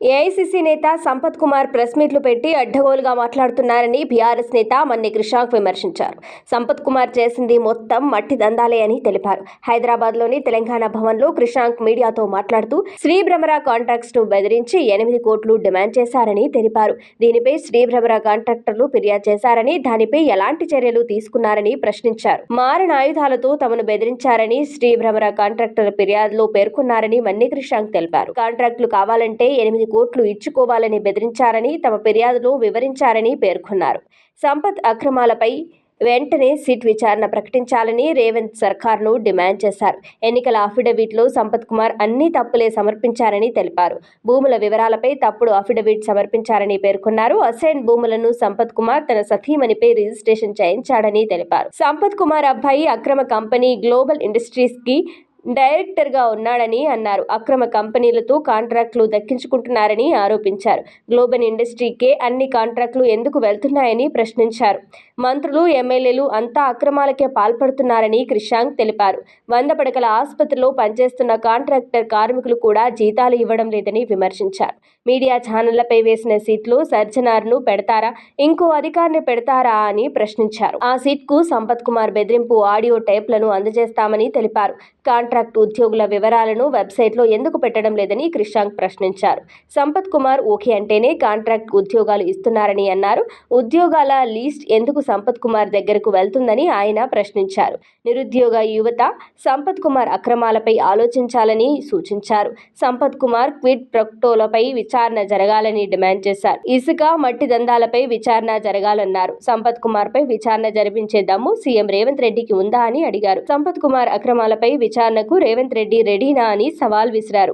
AICC నేత Sampath Kumar press మీట్లు పెట్టి అడ్డగోలుగా మాట్లాడుతున్నారని బీఆర్ఎస్ నేత మన్ని కృషాంక్ విమర్శించారు. సంపత్ కుమార్ చేసింది మొత్తం మట్టి దందాలే అని తెలిపారు. హైదరాబాద్లోని తెలంగాణ భవన్లో కృషాంక్ మీడియాతో మాట్లాడుతూ శ్రీ భ్రమర కాంట్రాక్ట్స్ను బెదిరించి ఎనిమిది కోట్లు డిమాండ్ చేశారని తెలిపారు. దీనిపై శ్రీ భ్రమర కాంట్రాక్టర్లు ఫిర్యాదు చేశారని దానిపై ఎలాంటి చర్యలు తీసుకున్నారని ప్రశ్నించారు. మారణ ఆయుధాలతో తమను బెదిరించారని శ్రీ భ్రమర కాంట్రాక్టర్ ఫిర్యాదులో పేర్కొన్నారని మన్ని కృషాంక్ తెలిపారు. కాంట్రాక్టులు కావాలంటే ఎనిమిది కోట్లు ఇచ్చుకోవాలని బెదిరించారని తమ ఫిర్యాదులో వివరించారని పేర్కొన్నారు. సంపత్ అక్రమాలపై వెంటనే సిట్ విచారణ ప్రకటించాలని రేవంత్ సర్కార్ను డిమాండ్ చేశారు. ఎన్నికల అఫిడవిట్లో సంపత్ కుమార్ అన్ని తప్పులే సమర్పించారని తెలిపారు. భూముల వివరాలపై తప్పుడు అఫిడవిట్ సమర్పించారని పేర్కొన్నారు. అసైన్ భూములను సంపత్ కుమార్ తన సతీమణిపై రిజిస్ట్రేషన్ చేయించాడని తెలిపారు. సంపత్ కుమార్ అబ్బాయి అక్రమ కంపెనీ గ్లోబల్ ఇండస్ట్రీస్కి డైరెక్టర్గా ఉన్నాడని అన్నారు. అక్రమ కంపెనీలతో కాంట్రాక్టులు దక్కించుకుంటున్నారని ఆరోపించారు. గ్లోబల్ ఇండస్ట్రీకే అన్ని కాంట్రాక్టులు ఎందుకు వెళ్తున్నాయని ప్రశ్నించారు. మంత్రులు ఎమ్మెల్యేలు అంతా అక్రమాలకే పాల్పడుతున్నారని క్రిషాంక్ తెలిపారు. వంద పడకల ఆసుపత్రిలో పనిచేస్తున్న కాంట్రాక్టర్ కార్మికులు కూడా జీతాలు ఇవ్వడం లేదని విమర్శించారు. మీడియా ఛానళ్ళపై వేసిన సీట్లు సర్జనార్ను పెడతారా ఇంకో అధికారిని పెడతారా అని ప్రశ్నించారు. ఆ సీట్కు సంపత్ కుమార్ బెదిరింపు ఆడియో టైప్లను అందజేస్తామని తెలిపారు. కాంట్రాక్ట్ ఉద్యోగుల వివరాలను వెబ్సైట్లో ఎందుకు పెట్టడం లేదని క్రిషాంక్ ప్రశ్నించారు. సంపత్ కుమార్ ఓకే అంటేనే కాంట్రాక్ట్ ఉద్యోగాలు ఇస్తున్నారని అన్నారు. ఉద్యోగాల లీస్ట్ ఎందుకు సంపత్ కుమార్ దగ్గరకు వెళ్తుందని ఆయన ప్రశ్నించారు. నిరుద్యోగ యువత సంపత్ కుమార్ అక్రమాలపై ఆలోచించాలని సూచించారు. సంపత్ కుమార్ క్విడ్ ప్రొక్టోలపై విచారణ జరగాలని డిమాండ్ చేశారు. ఇసుక మట్టి దందాలపై విచారణ జరగాలన్నారు. సంపత్ కుమార్ పై విచారణ జరిపించే దమ్ము సీఎం రేవంత్ రెడ్డికి ఉందా అని అడిగారు. సంపత్ కుమార్ అక్రమాలపై విచారణకు రేవంత్ రెడ్డి రెడీనా అని సవాల్ విసిరారు.